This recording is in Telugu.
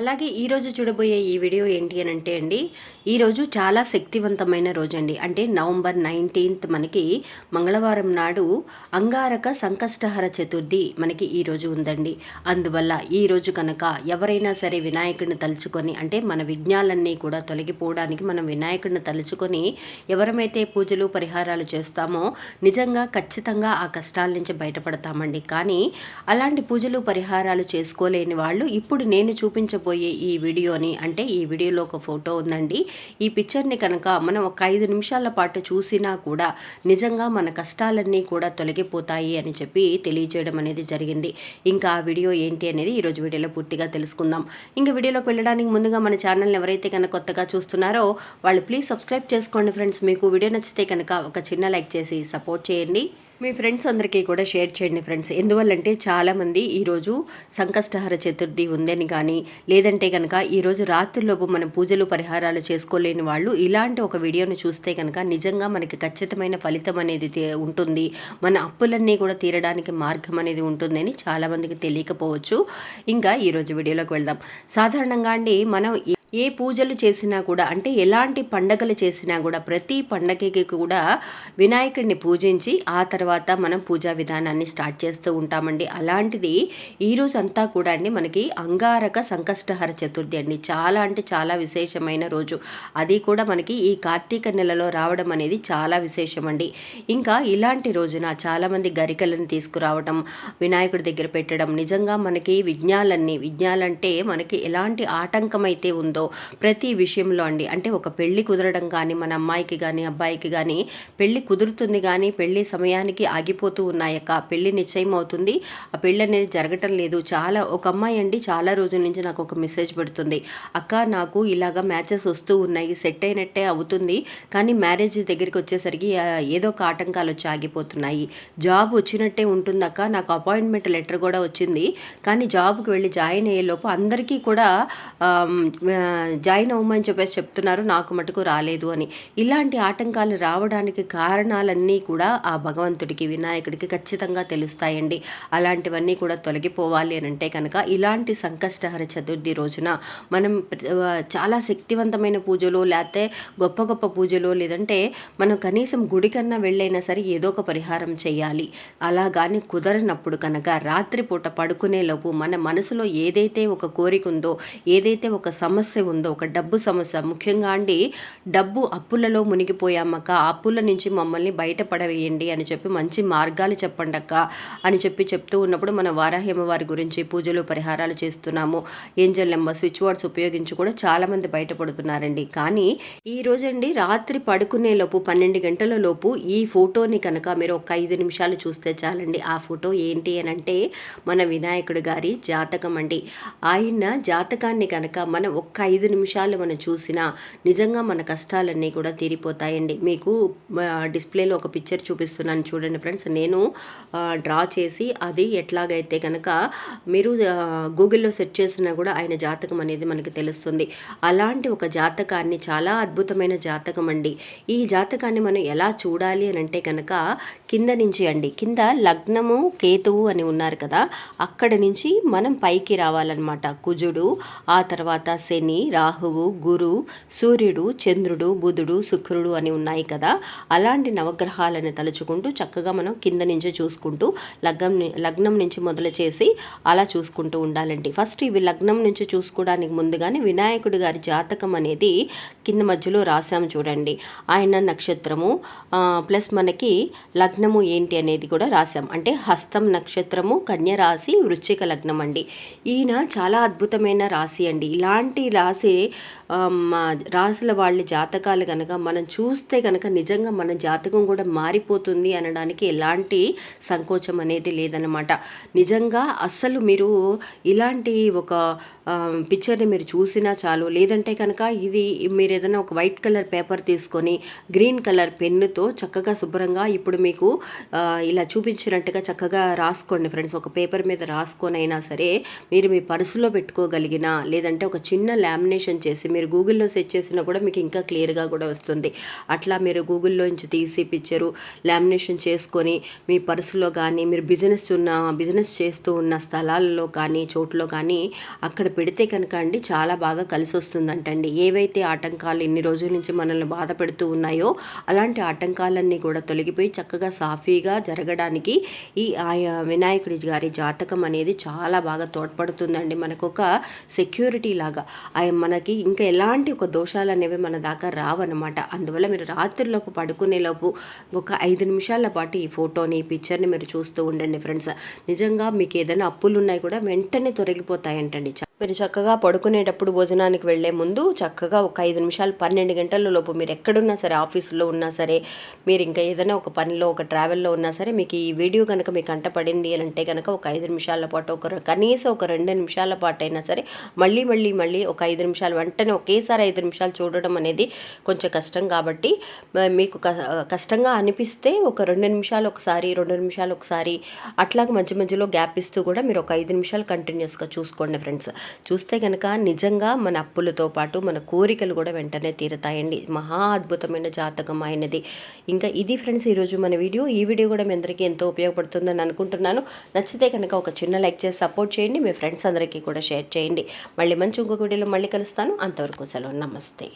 అలాగే ఈరోజు చూడబోయే ఈ వీడియో ఏంటి అని అంటే అండి ఈరోజు చాలా శక్తివంతమైన రోజు అండి అంటే నవంబర్ నైన్టీన్త్ మనకి మంగళవారం నాడు అంగారక సంకష్టహర చతుర్థి మనకి ఈరోజు ఉందండి. అందువల్ల ఈ రోజు కనుక ఎవరైనా సరే వినాయకుడిని తలుచుకొని అంటే మన విఘ్నాలన్నీ కూడా తొలగిపోవడానికి మనం వినాయకుడిని తలుచుకొని ఎవరమైతే పూజలు పరిహారాలు చేస్తామో నిజంగా ఖచ్చితంగా ఆ కష్టాల నుంచి బయటపడతామండి. కానీ అలాంటి పూజలు పరిహారాలు చేసుకోలేని వాళ్ళు ఇప్పుడు నేను చూపించబోయే ఈ వీడియోని అంటే ఈ వీడియోలో ఒక ఫోటో ఉందండి. ఈ పిక్చర్ని కనుక మనం ఒక ఐదు నిమిషాల పాటు చూసినా కూడా నిజంగా మన కష్టాలన్నీ కూడా తొలగిపోతాయి అని చెప్పి తెలియజేయడం అనేది జరిగింది. ఇంకా ఆ వీడియో ఏంటి అనేది ఈరోజు వీడియోలో పూర్తిగా తెలుసుకుందాం. ఇంకా వీడియోలోకి వెళ్ళడానికి ముందుగా మన ఛానల్ని ఎవరైతే కనుక కొత్తగా చూస్తున్నారో వాళ్ళు ప్లీజ్ సబ్స్క్రైబ్ చేసుకోండి ఫ్రెండ్స్. మీకు వీడియో నచ్చితే కనుక ఒక చిన్న లైక్ చేసి సపోర్ట్ చేయండి. మీ ఫ్రెండ్స్ అందరికీ కూడా షేర్ చేయండి ఫ్రెండ్స్ ఎందువల్లంటే చాలామంది ఈరోజు సంకష్టహార చతుర్థి ఉందని కానీ లేదంటే కనుక ఈరోజు రాత్రిలోపు మనం పూజలు పరిహారాలు చేసుకోలేని వాళ్ళు ఇలాంటి ఒక వీడియోను చూస్తే కనుక నిజంగా మనకి ఖచ్చితమైన ఫలితం అనేది ఉంటుంది. మన అప్పులన్నీ కూడా తీరడానికి మార్గం అనేది ఉంటుందని చాలామందికి తెలియకపోవచ్చు. ఇంకా ఈరోజు వీడియోలోకి వెళ్దాం. సాధారణంగా అండి మనం ఏ పూజలు చేసినా కూడా అంటే ఎలాంటి పండగలు చేసినా కూడా ప్రతి పండగకి కూడా వినాయకుడిని పూజించి ఆ తర్వాత మనం పూజా విధానాన్ని స్టార్ట్ చేస్తూ ఉంటామండి. అలాంటిది ఈరోజు అంతా కూడా అండి మనకి అంగారక సంకష్టహర చతుర్థి అండి. చాలా అంటే చాలా విశేషమైన రోజు. అది కూడా మనకి ఈ కార్తీక నెలలో రావడం అనేది చాలా విశేషం అండి. ఇంకా ఇలాంటి రోజున చాలామంది గరికలను తీసుకురావడం వినాయకుడి దగ్గర పెట్టడం నిజంగా మనకి విజ్ఞాలన్నీ విజ్ఞాలంటే మనకి ఎలాంటి ఆటంకం అయితే ఉందో ప్రతి విషయంలో అండి. అంటే ఒక పెళ్ళి కుదరడం కానీ మన అమ్మాయికి కానీ అబ్బాయికి కానీ పెళ్ళి కుదురుతుంది కానీ పెళ్ళి సమయానికి ఆగిపోతూ ఉన్నాయక్క పెళ్ళి నిశ్చయం అవుతుంది. ఆ పెళ్ళి అనేది జరగటం లేదు. చాలా ఒక అమ్మాయి అండి చాలా రోజుల నుంచి నాకు ఒక మెసేజ్ పెడుతుంది. అక్క నాకు ఇలాగ మ్యాచెస్ వస్తూ ఉన్నాయి. సెట్ అయినట్టే అవుతుంది. కానీ మ్యారేజ్ దగ్గరికి వచ్చేసరికి ఏదో ఒక ఆటంకాలు వచ్చి ఆగిపోతున్నాయి. జాబ్ వచ్చినట్టే ఉంటుంది అక్క. నాకు అపాయింట్మెంట్ లెటర్ కూడా వచ్చింది. కానీ జాబ్కి వెళ్ళి జాయిన్ అయ్యేలోపు అందరికీ కూడా జాయిన్ అవ్వమని చెప్పేసి చెప్తున్నారు నాకు మటుకు రాలేదు అని. ఇలాంటి ఆటంకాలు రావడానికి కారణాలన్నీ కూడా ఆ భగవంతుడికి వినాయకుడికి ఖచ్చితంగా తెలుస్తాయండి. అలాంటివన్నీ కూడా తొలగిపోవాలి అని అంటే కనుక ఇలాంటి సంకష్టహర చతుర్థి రోజున మనం చాలా శక్తివంతమైన పూజలు లేకపోతే గొప్ప గొప్ప పూజలు లేదంటే మనం కనీసం గుడి కన్నా వెళ్ళైనా సరే ఏదో ఒక పరిహారం చేయాలి. అలా కానీ కుదరనప్పుడు కనుక రాత్రిపూట పడుకునేలోపు మన మనసులో ఏదైతే ఒక కోరిక ఉందో ఏదైతే ఒక సమస్య ఉందో ఒక డబ్బు సమస్య. ముఖ్యంగా అండి డబ్బు అప్పులలో మునిగిపోయామక్క. ఆ అప్పుల నుంచి మమ్మల్ని బయటపడవేయండి అని చెప్పి మంచి మార్గాలు చెప్పండి అక్క అని చెప్పి చెప్తూ ఉన్నప్పుడు మన వారాహేమ వారి గురించి పూజలు పరిహారాలు చేస్తున్నాము. ఏంజల్ నెంబర్ స్విచ్ బోర్డ్స్ ఉపయోగించి కూడా చాలామంది బయటపడుతున్నారండి. కానీ ఈ రోజండి రాత్రి పడుకునే లోపు పన్నెండు గంటల లోపు ఈ ఫోటోని కనుక మీరు ఒక ఐదు నిమిషాలు చూస్తే చాలండి. ఆ ఫోటో ఏంటి అని అంటే మన వినాయకుడు గారి జాతకం అండి. ఆయన జాతకాన్ని కనుక మనం ఒక్క ఐదు నిమిషాలు మనం చూసినా నిజంగా మన కష్టాలన్నీ కూడా తీరిపోతాయండి. మీకు డిస్ప్లేలో ఒక పిక్చర్ చూపిస్తున్నాను చూడండి ఫ్రెండ్స్. నేను డ్రా చేసి అది ఎట్లాగైతే కనుక మీరు గూగుల్లో సెర్చ్ చేసినా కూడా ఆయన జాతకం అనేది మనకి తెలుస్తుంది. అలాంటి ఒక జాతకాన్ని చాలా అద్భుతమైన జాతకం అండి. ఈ జాతకాన్ని మనం ఎలా చూడాలి అని అంటే కనుక కింద నుంచి అండి. కింద లగ్నము కేతువు అని ఉన్నారు కదా అక్కడ నుంచి మనం పైకి రావాలన్నమాట. కుజుడు ఆ తర్వాత శని రాహువు గురు సూర్యుడు చంద్రుడు బుధుడు శుక్రుడు అని ఉన్నాయి కదా. అలాంటి నవగ్రహాలను తలుచుకుంటూ చక్కగా మనం కింద నుంచి చూసుకుంటూ లగ్నం లగ్నం నుంచి మొదలు చేసి అలా చూసుకుంటూ ఉండాలండి. ఫస్ట్ ఇవి లగ్నం నుంచి చూసుకోవడానికి ముందుగానే వినాయకుడి గారి జాతకం అనేది కింద మధ్యలో రాసాము చూడండి. ఆయన నక్షత్రము ప్లస్ మనకి లగ్నము ఏంటి అనేది కూడా రాసాం అంటే హస్తం నక్షత్రము కన్య రాశి వృశ్చిక లగ్నం అండి ఈయన చాలా అద్భుతమైన రాశి అండి. ఇలాంటి రాసే రాసుల మా వాళ్ళ జాతకాలు కనుక మనం చూస్తే కనుక నిజంగా మన జాతకం కూడా మారిపోతుంది అనడానికి ఎలాంటి సంకోచం అనేది లేదనమాట నిజంగా అస్సలు మీరు ఇలాంటి ఒక పిక్చర్ని మీరు చూసినా చాలు. లేదంటే కనుక ఇది మీరు ఏదైనా ఒక వైట్ కలర్ పేపర్ తీసుకొని గ్రీన్ కలర్ పెన్నుతో చక్కగా శుభ్రంగా ఇప్పుడు మీకు ఇలా చూపించినట్టుగా చక్కగా రాసుకోండి ఫ్రెండ్స్ ఒక పేపర్ మీద రాసుకొని అయినా సరే మీరు మీ పర్సులో పెట్టుకోగలిగిన లేదంటే ఒక చిన్న ల్యాప్ లామినేషన్ చేసి మీరు గూగుల్లో సెర్చ్ చేసినా కూడా మీకు ఇంకా క్లియర్గా కూడా వస్తుంది. అట్లా మీరు గూగుల్లో నుంచి తీసి పిక్చరు లామినేషన్ చేసుకొని మీ పర్సులో కానీ మీరు బిజినెస్ ఉన్న బిజినెస్ చేస్తూ ఉన్న స్థలాల్లో కానీ చోట్లో కానీ అక్కడ పెడితే కనుక అండి చాలా బాగా కలిసి వస్తుందంటండి. ఏవైతే ఆటంకాలు ఇన్ని రోజుల నుంచి మనల్ని బాధ పెడుతూ ఉన్నాయో అలాంటి ఆటంకాలన్నీ కూడా తొలగిపోయి చక్కగా సాఫీగా జరగడానికి ఈ ఆయా వినాయకుడి గారి జాతకం అనేది చాలా బాగా తోడ్పడుతుందండి. మనకు ఒక సెక్యూరిటీ లాగా. మనకి ఇంకా ఎలాంటి ఒక దోషాలు అనేవి మన దాకా రావన్నమాట. అందువల్ల మీరు రాత్రిలోపు పడుకునేలోపు ఒక ఐదు నిమిషాల పాటు ఈ ఫోటోని ఈ పిక్చర్ని మీరు చూస్తూ ఉండండి ఫ్రెండ్స్. నిజంగా మీకు ఏదైనా అప్పులు ఉన్నాయి కూడా వెంటనే తొలగిపోతాయంటండి. మీరు చక్కగా పడుకునేటప్పుడు భోజనానికి వెళ్ళే ముందు చక్కగా ఒక ఐదు నిమిషాలు పన్నెండు గంటల లోపు మీరు ఎక్కడున్నా సరే ఆఫీసులో ఉన్నా సరే మీరు ఇంకా ఏదైనా ఒక పనిలో ఒక ట్రావెల్లో ఉన్నా సరే మీకు ఈ వీడియో కనుక మీకు అంటపడింది అని అంటే కనుక ఒక ఐదు నిమిషాల పాటు ఒక కనీసం ఒక రెండు నిమిషాల పాటు అయినా సరే మళ్ళీ మళ్ళీ మళ్ళీ ఒక ఐదు నిమిషాలు వెంటనే ఒకేసారి ఐదు నిమిషాలు చూడడం అనేది కొంచెం కష్టం కాబట్టి మీకు క- కష్టంగా అనిపిస్తే ఒక రెండు నిమిషాలు ఒకసారి రెండు నిమిషాలు ఒకసారి అట్లాగే మధ్య మధ్యలో గ్యాప్ ఇస్తూ కూడా మీరు ఒక ఐదు నిమిషాలు కంటిన్యూస్గా చూసుకోండి ఫ్రెండ్స్. చూస్తే కనుక నిజంగా మన అప్పులతో పాటు మన కోరికలు కూడా వెంటనే తీరుతాయండి. మహా అద్భుతమైన జాతకం అయినది ఇంకా ఇది ఫ్రెండ్స్ ఈరోజు మన వీడియో. ఈ వీడియో కూడా మీ అందరికీ ఎంతో ఉపయోగపడుతుందని అనుకుంటున్నాను. నచ్చితే కనుక ఒక చిన్న లైక్ చేసి సపోర్ట్ చేయండి. మీ ఫ్రెండ్స్ అందరికీ కూడా షేర్ చేయండి. మళ్ళీ మంచి ఇంకొక వీడియోలో మళ్ళీ కలుస్తాను. అంతవరకు సెలవు. నమస్తే.